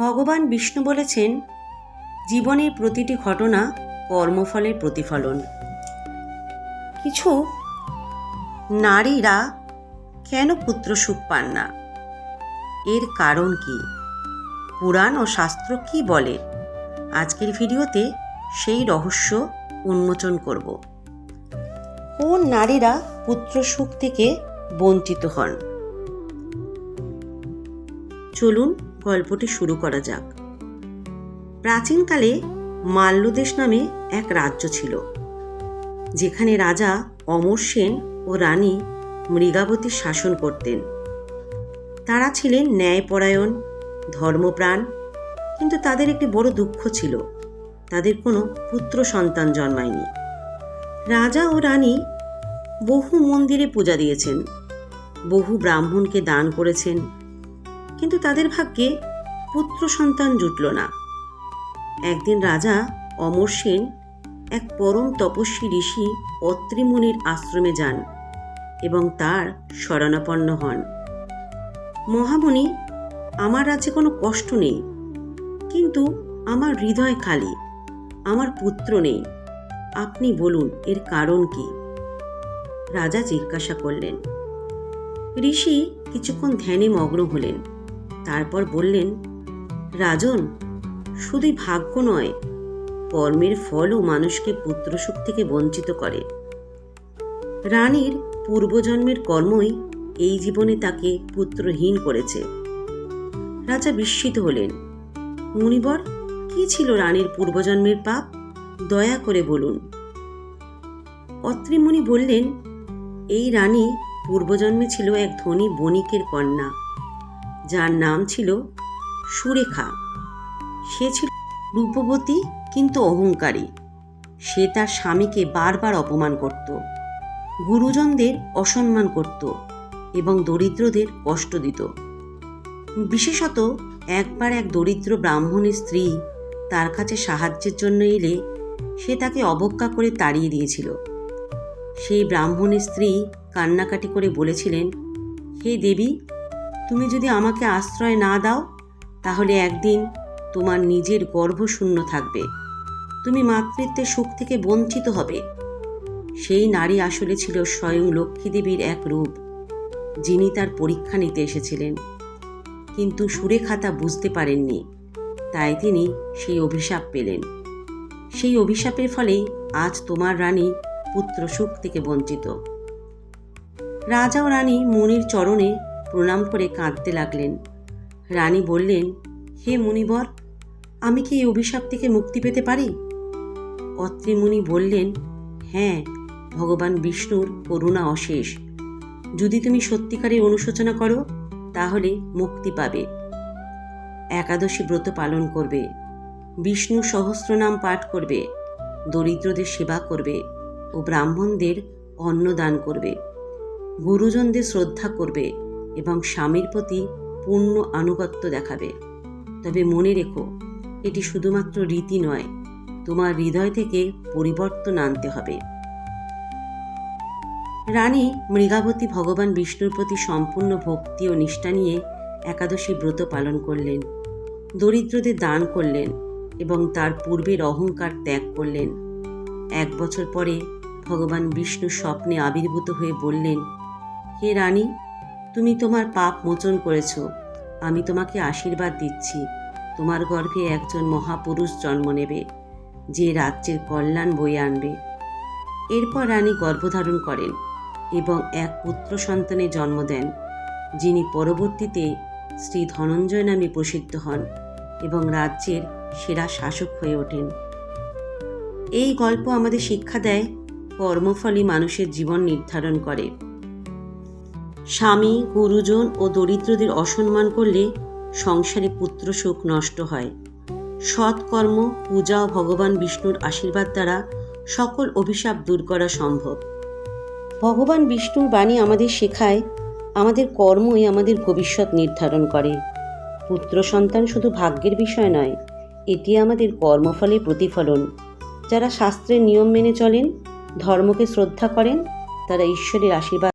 ভগবান বিষ্ণু বলেছেন, জীবনের প্রতিটি ঘটনা কর্মফলের প্রতিফলন। কিছু নারীরা কেন পুত্র সুখ পান না? এর কারণ কি? পুরাণ ও শাস্ত্র কি বলে? আজকের ভিডিওতে সেই রহস্য উন্মোচন করব। কোন নারীরা পুত্র সুখ থেকে বঞ্চিত হন? চলুন গল্পটি শুরু করা যাক। প্রাচীনকালে মাল্যদেশ নামে এক রাজ্য ছিল, যেখানে রাজা অমর সেন ও রানী মৃগাবতী শাসন করতেন। তারা ছিলেন ন্যায়পরায়ণ, ধর্মপ্রাণ, কিন্তু তাদের একটি বড় দুঃখ ছিল, তাদের কোনো পুত্র সন্তান জন্মায়নি। রাজা ও রানী বহু মন্দিরে পূজা দিয়েছেন, বহু ব্রাহ্মণকে দান করেছেন কিন্তু তাদের ভাগ্যে পুত্র সন্তান জুটল না। একদিন রাজা অমর সেন এক পরম তপস্বী ঋষি অত্রিমুনির আশ্রমে যান এবং তার শরণাপন্ন হন। মহামুনি, আমার রাজ্যে কোনো কষ্ট নেই, কিন্তু আমার হৃদয় খালি, আমার পুত্র নেই, আপনি বলুন এর কারণ কি? রাজা জিজ্ঞাসা করলেন। ঋষি কিছুক্ষণ ধ্যানে মগ্ন হলেন। তারপর বললেন, রাজন শুধুই ভাগ্য নয়, কর্মের ফলও মানুষকে পুত্রসুখ থেকে বঞ্চিত করে। রানীর পূর্বজন্মের কর্মই এই জীবনে তাকে পুত্রহীন করেছে। রাজা বিস্মিত হলেন, মুনিবর, কি ছিল রানীর পূর্বজন্মের পাপ? দয়া করে বলুন। অত্রিমুনি বললেন, এই রানী পূর্বজন্মে ছিল এক ধনী বণিকের কন্যা। যার নাম ছিল সুরেখা। সে ছিল রূপবতী কিন্তু অহংকারী। সে তার স্বামীকে বারবার অপমান করত, গুরুজনদের অসম্মান করত এবং দরিদ্রদের কষ্ট দিত। বিশেষত একবার এক দরিদ্র ব্রাহ্মণের স্ত্রী তার কাছে সাহায্যের জন্য এলে সে তাকে অবজ্ঞা করে তাড়িয়ে দিয়েছিল। সেই ব্রাহ্মণের স্ত্রী কান্নাকাটি করে বলেছিলেন, হে দেবী তুমি যদি আমাকে আশ্রয় না দাও, তাহলে একদিন তোমার নিজের গর্ভ শূন্য থাকবে। তুমি মাতৃত্বের সুখ থেকে বঞ্চিত হবে। সেই নারী আসলে ছিল স্বয়ং লক্ষ্মী দেবীর এক রূপ, যিনি তার পরীক্ষা নিতে এসেছিলেন। কিন্তু সুরেখা তা বুঝতে পারেননি, তাই তিনি সেই অভিশাপ পেলেন। সেই অভিশাপের ফলেই আজ তোমার রানী পুত্র সুখ থেকে বঞ্চিত। রাজা ও রানী মুনির চরণে প্রণাম করে কাঁদতে লাগলেন। রানী বললেন, হে মুনিবর, আমি কি এই অভিশাপ থেকে মুক্তি পেতে পারি? অত্রিমুনি বললেন হ্যাঁ ভগবান বিষ্ণুর করুণা অশেষ। যদি তুমি সত্যিকারের অনুশোচনা করো, তাহলে মুক্তি পাবে। একাদশী ব্রত পালন করবে। বিষ্ণু সহস্রনাম পাঠ করবে। দরিদ্রদের সেবা করবে ও ব্রাহ্মণদের অন্ন দান করবে। গুরুজনদের শ্রদ্ধা করবে। এবং স্বামীর প্রতি পূর্ণ আনুগত্য দেখাবে। তবে মনে রেখো, এটি শুধুমাত্র রীতি নয়, তোমার হৃদয় থেকে পরিবর্তন আনতে হবে। রানী মৃগাবতী ভগবান বিষ্ণুর প্রতি সম্পূর্ণ ভক্তি ও নিষ্ঠা নিয়ে একাদশী ব্রত পালন করলেন, দরিদ্রদের দান করলেন এবং তার পূর্বের অহংকার ত্যাগ করলেন। এক বছর পরে ভগবান বিষ্ণু স্বপ্নে আবির্ভূত হয়ে বললেন, হে রানী তুমি তোমার পাপ মোচন করেছ। আমি তোমাকে আশীর্বাদ দিচ্ছি। তোমার গর্ভে একজন মহাপুরুষ জন্ম নেবে, যে রাজ্যের কল্যাণ বয়ে আনবে। এরপর রানী গর্ভধারণ করেন এবং এক পুত্র সন্তানের জন্ম দেন, যিনি পরবর্তীতে শ্রী ধনঞ্জয় নামে প্রসিদ্ধ হন এবং রাজ্যের সেরা শাসক হয়ে ওঠেন। এই গল্প আমাদের শিক্ষা দেয় কর্মফলই মানুষের জীবন নির্ধারণ করে। স্বামী, গুরুজন ও দরিদ্রদের অসম্মান করলে সংসারে পুত্র সুখ নষ্ট হয়। সৎকর্ম পূজা ও ভগবান বিষ্ণুর আশীর্বাদ দ্বারা সকল অভিশাপ দূর করা সম্ভব। ভগবান বিষ্ণুর বাণী আমাদের শেখায়, আমাদের কর্মই আমাদের ভবিষ্যৎ নির্ধারণ করে। পুত্র সন্তান শুধু ভাগ্যের বিষয় নয়, এটি আমাদের কর্মফলে প্রতিফলন। যারা শাস্ত্রের নিয়ম মেনে চলেন, ধর্মকে শ্রদ্ধা করেন, তারা ঈশ্বরের আশীর্বাদ